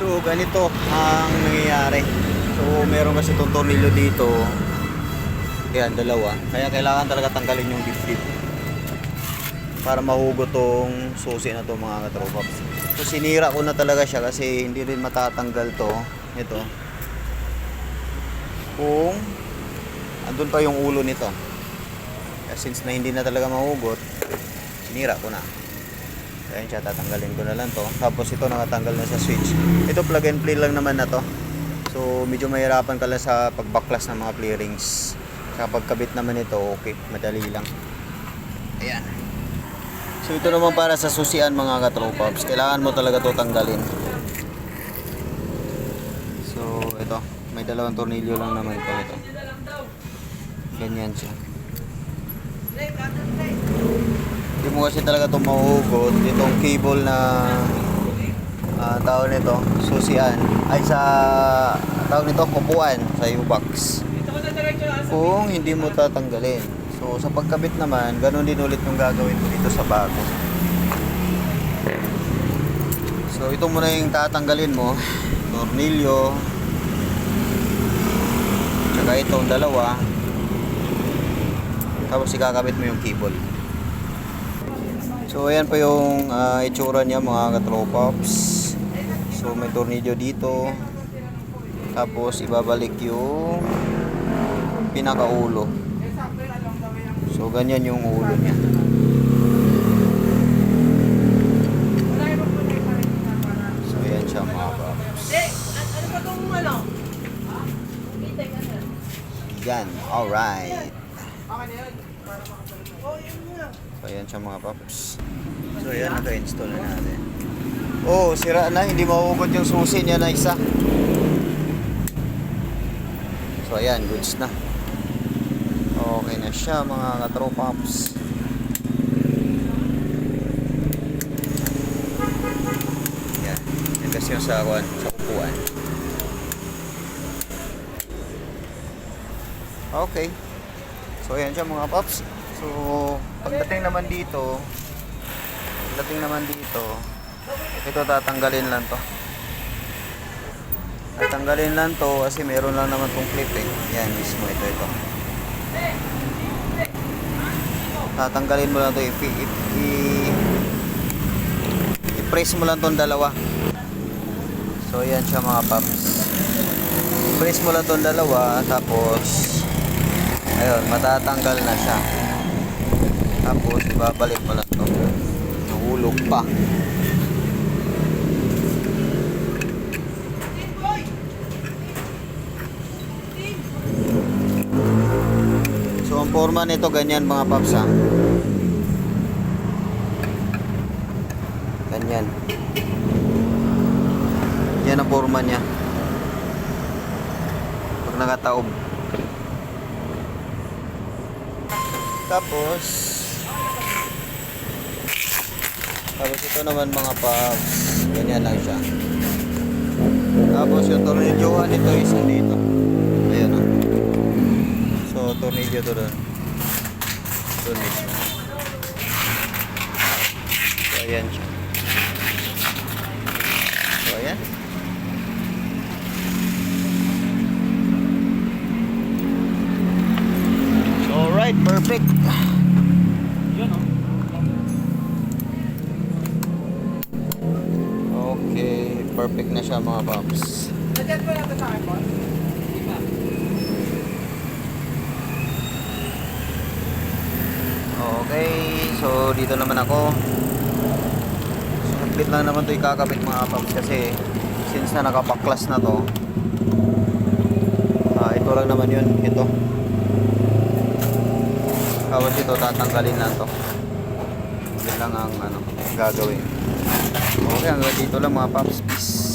So, ganito ang nangyayari. So, meron kasi itong tornilyo dito. Yan, dalawa. Kaya kailangan talaga tanggalin yung dip-dip. Para mahugot tong susi na to mga katropaps. So, sinira ko na talaga siya kasi hindi rin matatanggal to. Ito. Kung andun pa yung ulo nito. Since na hindi na talaga mahugot, sinira ko na. Kaya siya, tatanggalin ko na lang to. Tapos ito nakatanggal na sa switch. Ito plug and play lang naman na to. So medyo mahirapan ka lang sa pagbaklas ng mga play rings. Sa pagkabit naman ito, okay, madali lang. Ayan. So ito naman para sa susian mga katropaps. Kailangan mo talaga to tanggalin. So ito, may dalawang tornilyo lang naman to ito. Ganyan siya. Hindi mo kasi talaga ito mahugot. Itong cable na ah tawag nito, susian. Ay sa tawag nito, kupuan sa U-box. Kung hindi mo tatanggalin. So sa pagkabit naman, ganun din ulit yung gagawin mo dito sa bago. So ito muna yung tatanggalin mo. Tornilyo. Tsaka itong dalawa. Tapos ikakabit mo yung cable. So ayan po yung ah, itsura niya mga katropops. So may tornilyo dito. Tapos ibabalik yung pinakaulo. So ganyan yung ulo niya. So ayan siya mga paps. Ano itong ano? Yan, alright. Oh, yun nga. So ayan siya mga paps. So ayan, naka-install na natin. Oh, sira na, hindi mahugot yung susi niya na isa. So ayan, goods na. Okay na siya mga katropaps. Yan. Yan kasi yung sa, kuwan, sa upuan. Okay. So ayan siya mga paps. So pagdating naman dito, pagdating naman dito, ito tatanggalin lang to. Tatanggalin lang to kasi meron lang naman tong clip eh. Yan mismo ito ito. Tatanggalin mo lang to i, i, i, i-press mo lang tong dalawa. So yan siya mga paps. Press mo lang tong dalawa tapos ayun matatanggal na siya. Tapos ibabalik mo lang to. Nahulog pa. So ang forma nito ganyan mga paps ha. Ganyan. Yan ang forma niya. Pag nakataob. Tapos Tapos ito naman mga paps, ganyan lang siya. Tapos yung tornilyohan nito is dito. Ayan o. So tornilyo to doon. Mismo. So ayan siya. So ayan. So alright, perfect. Okay, perfect na siya mga paps. Nandiyan po natin sa akin, boss? Di ba? Okay, so dito naman ako. Saglit lang naman to ikakabit mga paps kasi since na nakapaklas na to. Ah, ito lang naman yun, ito. Tapos ito tatanggalin na to. Yun lang ang ano, gagawin. Okay, hanggang dito lang mga paps. Peace.